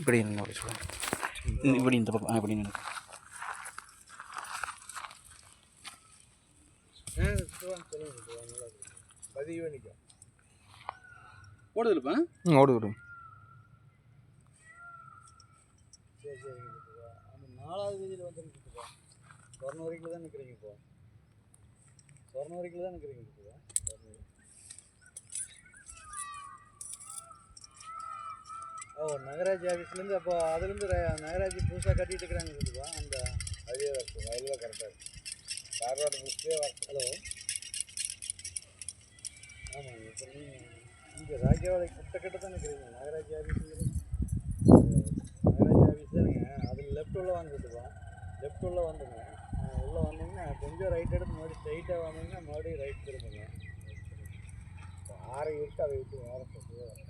இப்படி நின்று அப்படி சொல்லுங்க இந்த- இப்படி இந்த பக்கம் இப்படி நின்று நிற்கும் ஓடுதுலப்பா ஓடு விடும் சரி சரி நாலாவது வீதியில் வந்து நிற்குதுப்பா சொர்ண வரைக்கும் தான் நிற்கிறீங்க இப்போ. சொர்ண வரைக்கும் தான் நிற்கிறீங்க இப்போ. நகராட்சி ஆஃபீஸ்லேருந்து அப்போ அதுலேருந்து நகராட்சி புதுசாக கட்டிட்டு இருக்கிறாங்க இருக்குதுப்பா அந்த அதே அதில் தான் கரெக்டாக இருக்கும் தார்வாடு புதுசே ஹலோ. ஆமாங்க இப்போ நீங்கள் இங்கே ராஜாவோட கிட்ட கிட்ட தான் நிற்கிறீங்க நகராட்சி ஆஃபீஸுங்கிறது நகராட்சி ஆஃபீஸ் தானுங்க அதில் லெஃப்ட் உள்ள வந்துட்டுப்பா லெஃப்ட் உள்ள வந்துங்க உள்ள வந்தீங்கன்னா கொஞ்சம் ரைட் எடுத்து மறுபடியும் ஸ்ட்ரைட்டாக வந்தீங்கன்னா மறுபடியும் ரைட் திரும்புங்க. ஆரை விட்டு அதை விட்டு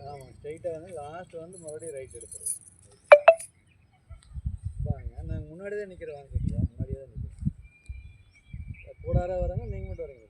ஆமாம் ஸ்ட்ரைட்டாக வந்து லாஸ்ட் வந்து மறுபடியும் ரைட் எடுத்துருங்க வாங்க நான் முன்னாடி தான் நிற்கிறேன் வாங்க முன்னாடியே தான் நிற்கிறேன் கூடாராக வராங்க நீங்கள் மட்டும் வரீங்க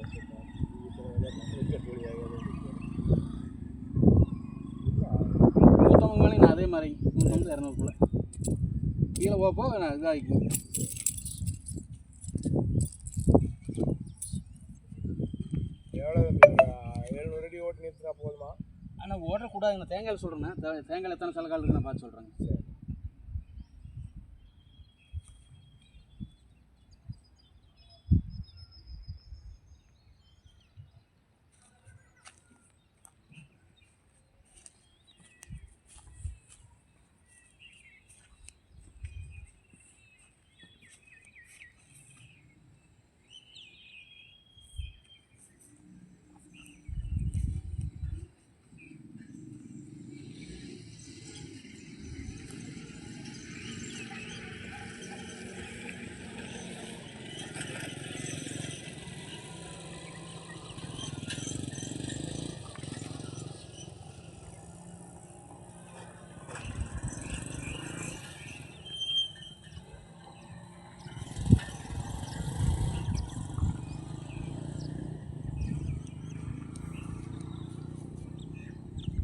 மூத்தவங்க நான் அதே மாதிரி நூற்றம்பது இரநூறுக்குள்ள கீழே போப்போ நான் இதாகிக்கும் எவ்வளோ எழுநூறு அடி ஓட்டு நிறுத்தினா போதுமா? ஆனால் ஓடக்கூடாது நான் தேங்காய் சொல்கிறேன் தேங்காய் எத்தனை சில கால் இருக்குன்னு நான் பார்த்து சொல்கிறேங்க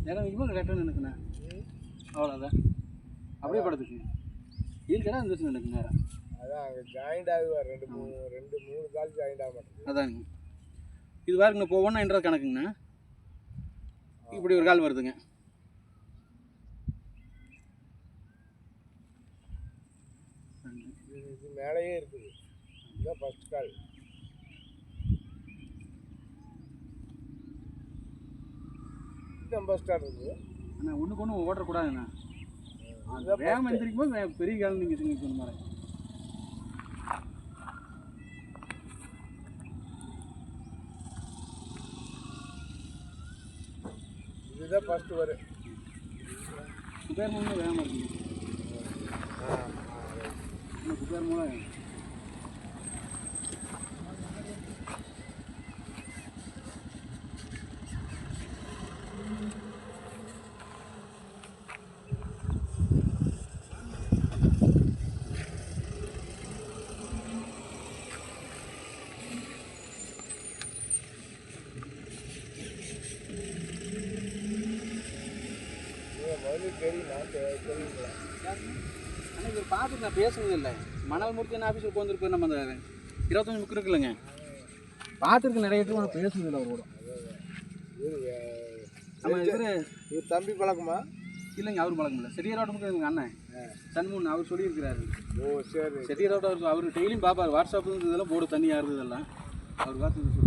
நேரம் வைக்கும்போது கரெக்டாக நினைக்குண்ணே அவ்வளோதான் அப்படியே படுத்துக்கு. இருக்கடா இருந்துச்சு எனக்கு நேரம் அதான் அங்கே ஜாயிண்ட் ஆகுவார். ரெண்டு மூணு ரெண்டு மூணு கால் ஜாயிண்ட் ஆக மாட்டேங்குது. அதாங்க. இது பாருங்க இப்போ ஒன்றா என்ற கணக்குங்கண்ணா. இப்படி ஒரு கால் வருதுங்க. இது இது மேலேயே இருக்குது. இதுதான் ஃபஸ்ட் கால் ஸ்டாண்ட் இருக்குது அண்ணா ஒன்றுக்கு ஒன்று ஓட்டக்கூடாதுண்ணா அந்த வேகம் எந்திரிக்கும் போது பெரிய கால் நீங்கள் சொன்ன மாதிரி. இதுதான் ஃபஸ்ட்டு வரும் குபேர் மூலம் வேகமாக இன்னும் குபேர் மூலம் தெரியுமா தெரியுங்களா ஆனால் இவர் பார்த்துட்டு நான் பேசுனது இல்லை. மணல் மூர்த்தி ஆஃபீஸில் உட்காந்துருப்பேன் நம்ம அந்த இருபத்தஞ்சு புக்கு இருக்குல்லங்க. பார்த்துருக்கு நிறைய பேர் ஆனால் பேசுனது இல்லை அவரோட. நம்ம இவர் இவர் தம்பி பழக்கமா? இல்லைங்க அவர் பழக்கம் இல்லை. செட்டியாரோட பக்கம் எங்கள் அண்ணன் சண்முகன் அவர் சொல்லியிருக்கிறாரு. ஓ சரி செட்டியாரோட அவர் அவர் டெய்லியும் பார்ப்பார் வாட்ஸ்அப் இதெல்லாம் போர்டு தண்ணி ஆறுது இதெல்லாம். அவர் பார்த்து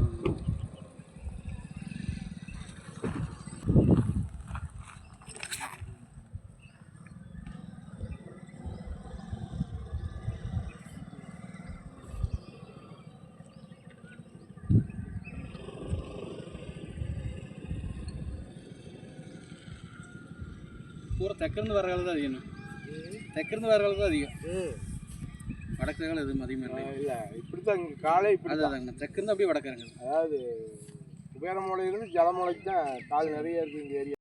பூரா தெற்கிருந்து வர காலம் தான் அதிகம் தெற்கிருந்து வர காலம் தான் அதிகம். வடக்கு காலம் எதுவும் அதிகமாக இல்லை. இப்படி தான் இங்கே காலை இப்படி அது அதாங்க தெற்கிருந்து அப்படியே வடக்கு இறங்குது அதாவது குபேரமலையிலிருந்து ஜலமலைக்கு தான் கால் நிறைய இருக்குது இந்த ஏரியா.